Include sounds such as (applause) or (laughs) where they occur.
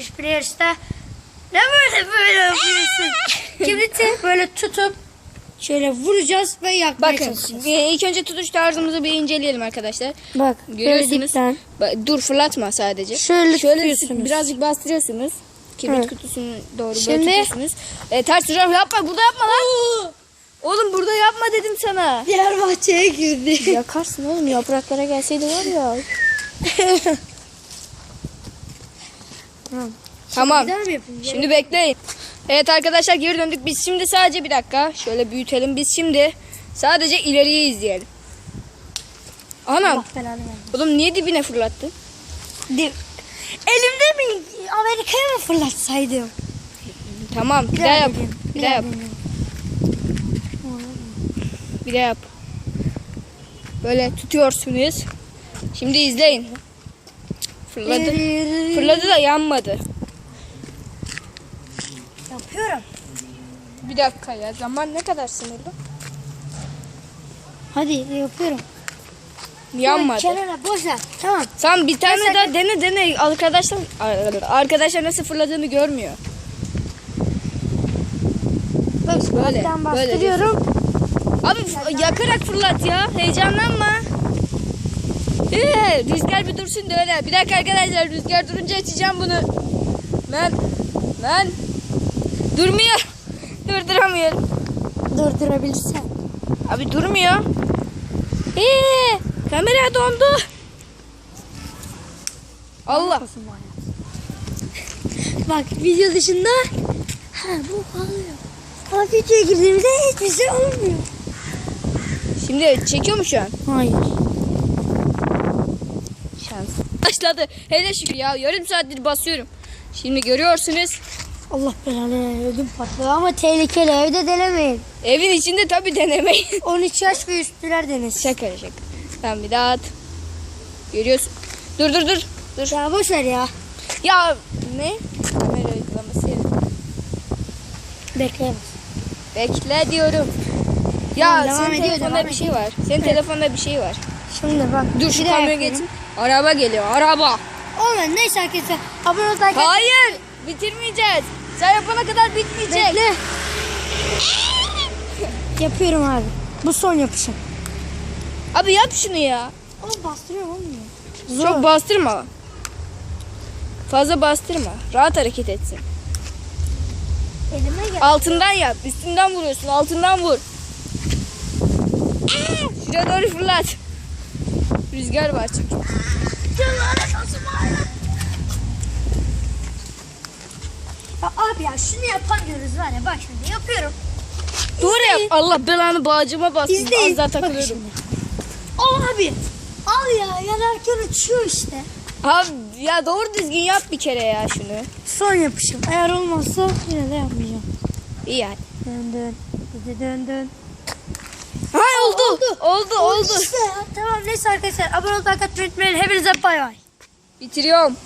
yapmış bir yarışta. Ne böyle böyle yapıyorsun? (laughs) Kibriti böyle tutup şöyle vuracağız ve yakmaya Bakın çalışacağız. bir- ilk önce tutuş tarzımızı bir inceleyelim arkadaşlar. Bak böyle Görüyorsunuz. dipten. Ba- Dur fırlatma sadece. Şöyle Şöyle tutuyorsunuz. birazcık bastırıyorsunuz. Kibrit Evet. kutusunu doğru Şimdi- böyle tutuyorsunuz. E, ters durar yapma burada yapma lan. Oğlum burada yapma dedim sana. Diğer bahçeye girdi. Yakarsın oğlum yapraklara gelseydi var ya. (laughs) tamam. Bir yapayım? Şimdi bekleyin. Evet arkadaşlar geri döndük. Biz şimdi sadece bir dakika şöyle büyütelim. Biz şimdi sadece ileriyi izleyelim. Anam. Oğlum niye dibine fırlattın? Di- Elimde mi Amerika'ya mı fırlatsaydım? Tamam bir, daha yap. deneyeyim, Bir daha yap. Bir daha yap. Böyle tutuyorsunuz. Şimdi izleyin. Fırladı. Fırladı da yanmadı. Yapıyorum. Bir dakika ya. Zaman ne kadar sınırlı? Hadi yapıyorum. Yanmadı. Kenara boş ver. Tamam. Sen bir tane Mesela- daha dene dene. Arkadaşlar arkadaşlar nasıl fırladığını görmüyor. Bak Böyle, böyle bastırıyorum. Abi yakarak fırlat ya. Heyecanlanma. Ee, rüzgar bir dursun da öyle. Bir dakika arkadaşlar rüzgar durunca açacağım bunu. Ben ben durmuyor. (laughs) Durduramıyorum. Durdurabilirsen. Abi durmuyor. Ee, kamera dondu. Allah. (laughs) Bak video dışında ha bu kalıyor. Ama videoya girdiğimde hiçbir şey olmuyor. Şimdi çekiyor mu şu an? Hayır. Başladı. Hele şükür ya yarım saattir basıyorum. Şimdi görüyorsunuz. Allah belanı ödüm patladı ama tehlikeli evde denemeyin. Evin içinde tabii denemeyin. (laughs) 13 yaş ve üstüler denesin. şaka şaka. Tamam bir daha at. Görüyorsun. Dur dur dur. Dur. Ya boş ver ya. Ya ne? Kamera uygulaması. Bekleyemez. Bekle diyorum. Ya devam senin ediyor, telefonda bir şey var. Senin telefonda bir şey var. Şimdi bak. Dur şu yapıyorum. geçsin. Araba geliyor. Araba. Olmadı neyse arkadaşlar. Abone ol takip Hayır. Bitirmeyeceğiz. Sen yapana kadar bitmeyecek. Bekle. Yapıyorum abi. Bu son yapışım. Abi yap şunu ya. Oğlum bastırıyorum olmuyor. Çok bastırma. Fazla bastırma. Rahat hareket etsin. Elime gel. Altından yap. Üstünden vuruyorsun. Altından vur. Şuraya doğru fırlat. Rüzgar var çünkü. Ya abi ya şunu yapamıyoruz var ya bak şimdi yapıyorum. Doğru yap. Allah belanı bağcıma bastın. İzleyin. Az daha Bak takılıyordum. şimdi. Al abi. Al ya yanarken uçuyor işte. Abi ya doğru düzgün yap bir kere ya şunu. Son yapışım. Eğer olmazsa yine de yapmayacağım. İyi hadi. Dön dön. Dön dön dön. Ha oldu. Oldu oldu. İşte. Tamam neyse arkadaşlar abone ol takip etmeyi unutmayın. Hepinize bay bay. Bitiriyorum.